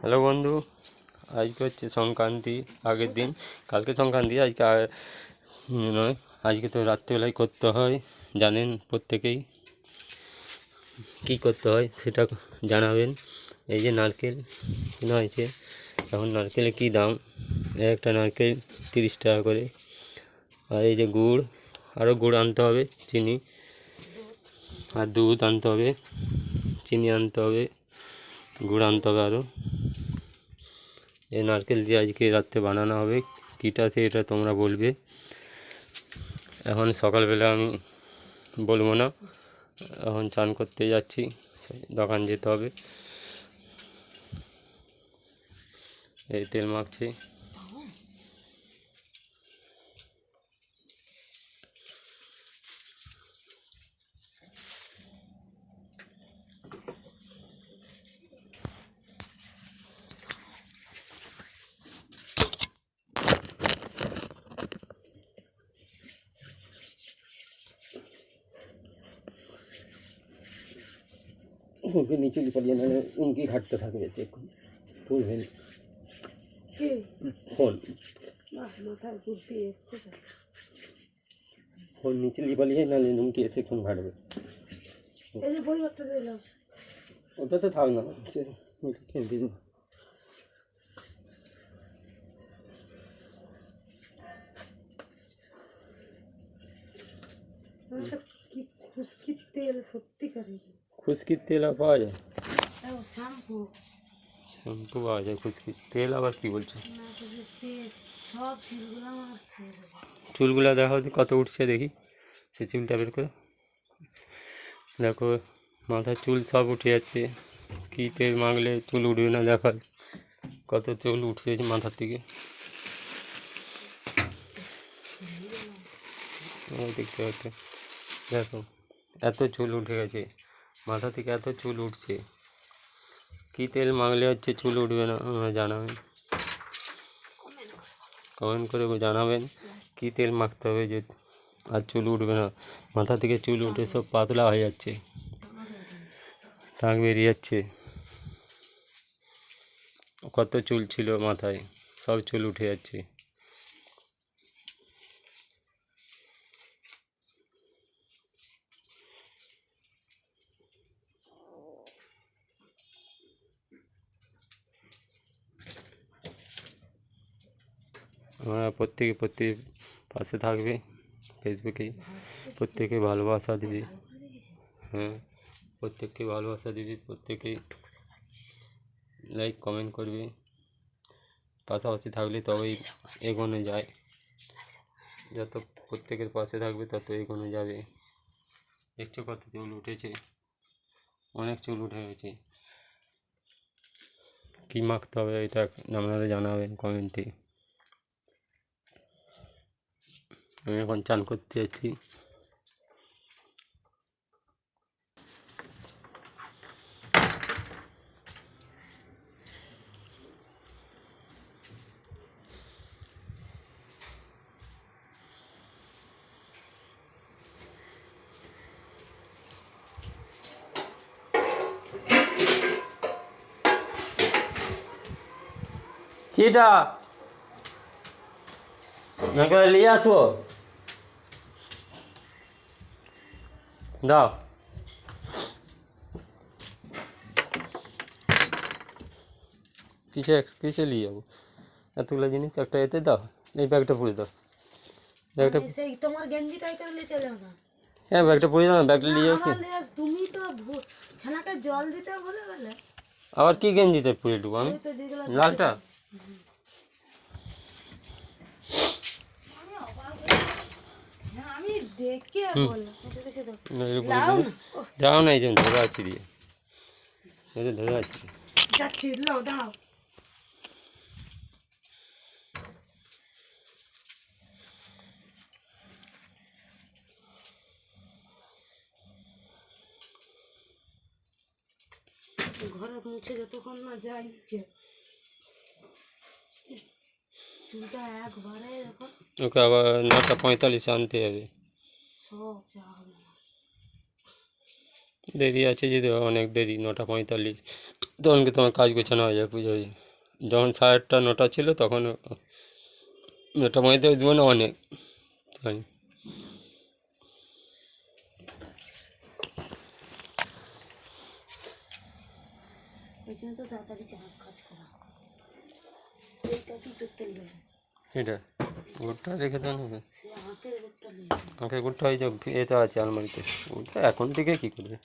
Hello বন্ধু, আজকে হচ্ছে সংক্রান্তি, আগের দিন, কালকে সংক্রান্তি, আজকে নয়, আজকে তো রাত্রেবেলায় করতে হয়, জানেন প্রত্যেকেই। কী করতে হয় সেটা জানাবেন। এই যে নারকেল কেনা হয়েছে, এখন নারকেলের কী দাম? এক একটা নারকেল তিরিশ টাকা করে। আর এই যে গুড়, আরও গুড় আনতে হবে, চিনি। আর দুধ আনতে হবে, চিনি আনতে হবে, গুড় আনতে হবে আরও। এই নারকেল দিয়ে আজকে রাত্রে বানানো হবে। কীটা আছে এটা তোমরা বলবে। এখন সকালবেলা আমি বলব না। এখন চান করতে যাচ্ছি। দোকান যেতে হবে। এই তেল মাখছি। উনকে নিচে লিপালিয়ে নাহলে উনকি ঘাটতে থাকবে এখন বুঝবেন ফোন। ফোন নিচে লিপালিয়ে নাহলে উনকি এসে ফোন ঘাটবে। ওটা তো থাক না। খেলতে কি খুশকির তেল সত্যিকারের খুশকির তেল আর পাওয়া যায় ও শ্যাম্পু শ্যাম্পু পাওয়া যায় খুশকির তেল আবার কি বলছো না শুধু তেল সব তেলগুলো আমার ছেড়ে দেবে চুলগুলো দেখো তো কত উঠছে দেখি সে চুলটা বের করে দেখো মাথার চুল সব উঠে যাচ্ছে কী তেল মাখলে চুল উঠবে না দেখাল কত চুল উঠছে মাথার থেকে ওই দেখতে পাচ্ছ দেখো এত চুল উঠে গেছে মাথা থেকে এত চুল উঠছে। কী তেল মাখলে হচ্ছে চুল উঠবে না জানাবেন। কমেন্ট করে জানাবেন কী তেল মাখতে হবে যে আর চুল উঠবে না। মাথা থেকে চুল উঠে সব পাতলা হয়ে যাচ্ছে। টাক বেরিয়ে যাচ্ছে। কত চুল ছিল মাথায়, সব চুল উঠে যাচ্ছে। আমরা প্রত্যেকে প্রত্যেক পাশে থাকবে ফেসবুকে। প্রত্যেকে ভালোবাসা দিবে। হ্যাঁ প্রত্যেককে ভালোবাসা দিবে, প্রত্যেকে লাইক কমেন্ট করবে। পাশাপাশি থাকলে তবেই এগোনো যায়। যত প্রত্যেকের পাশে থাকবে, তত এগোনো যাবে। দেখছ কত চুল উঠেছে। অনেক চুল উঠে গেছে। কী মাখতে হবে এটা আপনারা জানাবেন কমেন্টে। আমি এখন চান করতে যাচ্ছি কিটা আমাকে নিয়ে আসব দাও কিসে কিসে নিয়ে যাব? এতগুলো জিনিস একটা এতে দাও এই ব্যাগটা পরে দাও। ব্যাগটা সেই তোমার গেঞ্জিটাই করলে চলে না হ্যাঁ ব্যাগটা পরে দাও ব্যাগটা নিয়ে যাও কি তুমি তো ছানাকে জল দিতে বলে গেলে আবার কি গেঞ্জিতে পরে দেবো আমি? লালটা হ্যাঁ, আমি দেখে বললাম এটা দেখে দাও। না, এই ধরে আছি দিয়ে। ধরে আছি। যাচ্ছি লাও দাঁড়াও ঘরে মুছে যতক্ষণ না যাই যে চুলটা একবারে ওকে আবার নটা পঁয়তাল্লিশে আনতে হবে। সব যা হবে না দেরি আছে যদি অনেক দেরি নটা পঁয়তাল্লিশ। তখনকে তোমার কাজ গোছানো হয়ে যায় পুজো যখন সাড়ে আটটা নটা ছিল তখন নটা পঁয়তাল্লিশ মানে অনেক। তাই। ওই জন্য তো তাড়াতাড়ি কাজ করা। এইটা কি করতে নেবে এটা? গুড়টা রেখে দাও না সে হাতের রোগটা নেবে আমাকে গুড়টা ওই যে এতে আছে আলমারিতে ওটা এখন থেকে কী করবে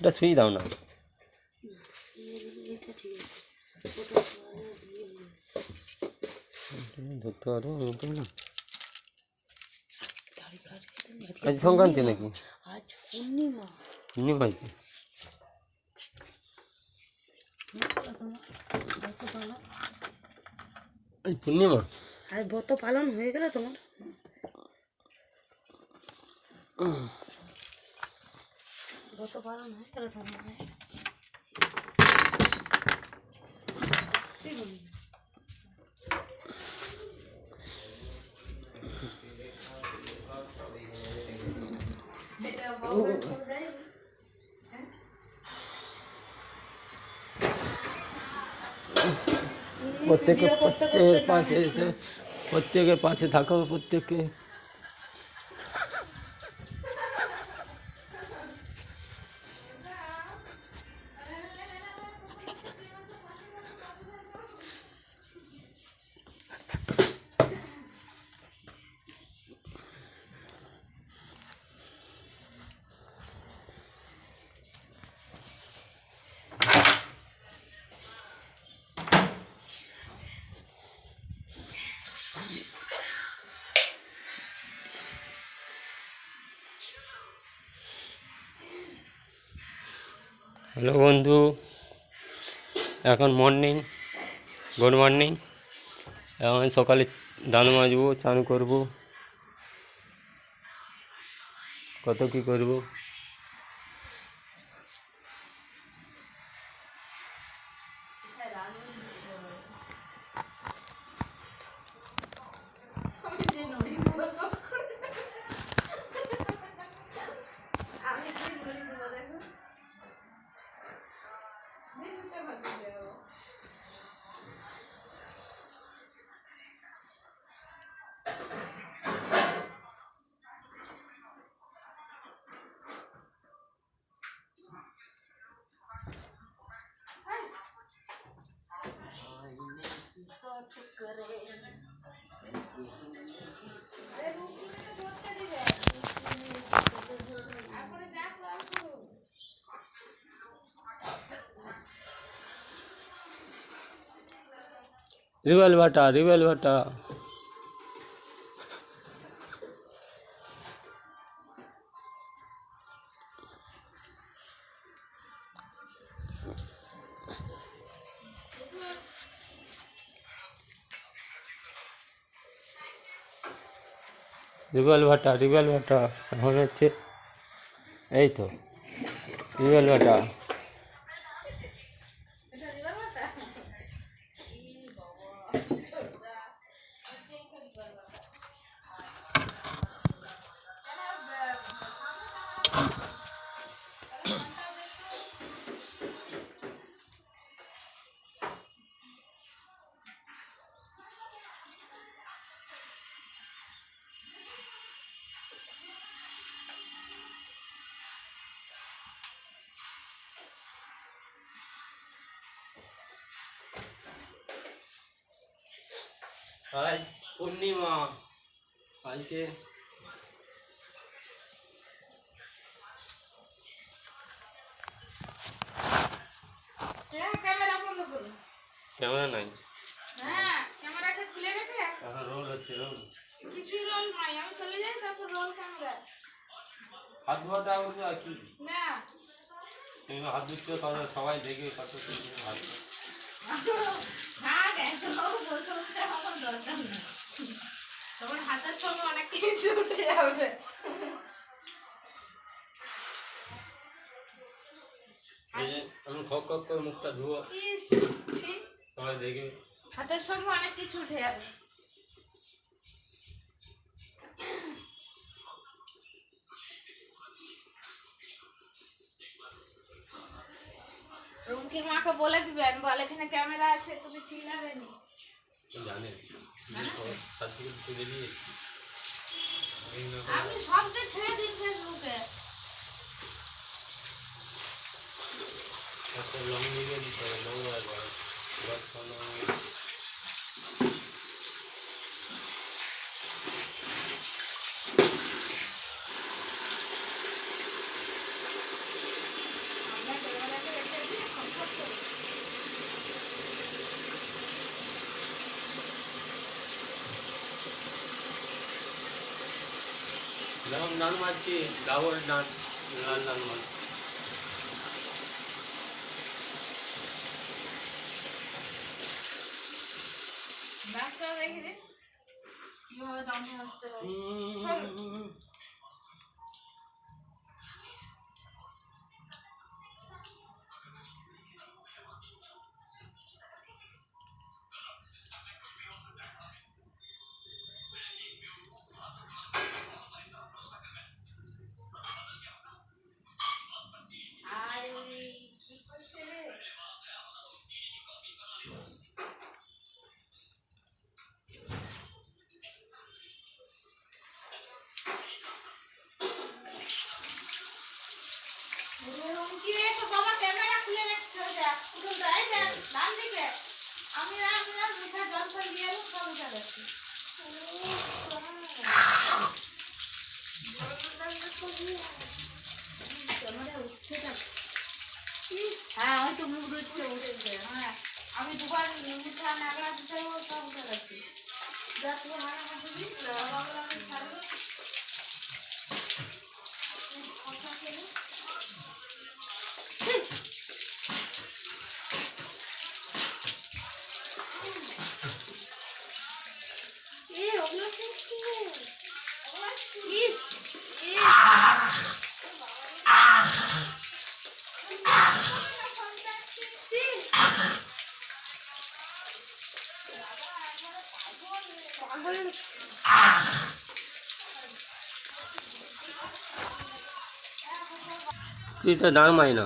এটা শুয়ে দাও না পারো না করতে নেই। আজকে আজ সংক্রান্তি নাকি? আজ পূর্ণিমা। নিমাই কি? পূর্ণিমা? আজ ব্রত পালন হয়ে গেল তোমার। ব্রত পালন হয়ে গেল তোমার। প্রত্যেকে প্রত্যেকের পাশে এসে প্রত্যেকের পাশে থাকো প্রত্যেককে হ্যালো বন্ধু, এখন মর্নিং গুড মর্নিং এখন সকালে দান মাজবো, চান করব। কত কী করব? রিবেল ভাটা রিবেল ভাটা। রিবেল ভাটা রিবেল ভাটা এখন হচ্ছে এই তো রিবেল ভাটা। আজ পূর্ণিমা। আজকে হ্যাঁ ক্যামেরা নাই। হ্যাঁ ক্যামেরাটা খুলে রেখে এখন রোল হচ্ছে রোল রোল নয় আমি চলে যাই তারপর রোল ক্যামেরা। হাত ধোয়াটা বলছো আর কি? না। তুমি হাত ধুচ্ছে সবাই দেখে কত হাত। থাক এত বসে আমার দরকার নেই তোমার হাতের সঙ্গে অনেক কিছু উঠে যাবে এই যে আমি খক খক করে মুখটা সবাই হাতের সঙ্গে অনেক কিছু উঠে যাবে। রুমকির মাকে বলে দিবেন বলে এখানে ক্যামেরা আছে তুমি চিল্লাবে নি? আপনি সবকে ছেড়ে দিই ফেসবুকে। লং ভিডিও দিতে হবে লং একবার দশ পনেরো মিনিট আমরা ক্যামেরাকে রেখে দিই সম্পর্ক যেমন ডান মারছি ডাবল ডান লাল ডান মারছি রেখে দিন কীভাবে দাম আসতে পারে হ্যাঁ ওই তো মুখ উঠছে উঠেছে হ্যাঁ আমি দুবার মিঠা নাগলা দিতে সব উঠে গেছে যা তুমি হারা আমি ছাড়বো তুই তো দাঁড় মাই না।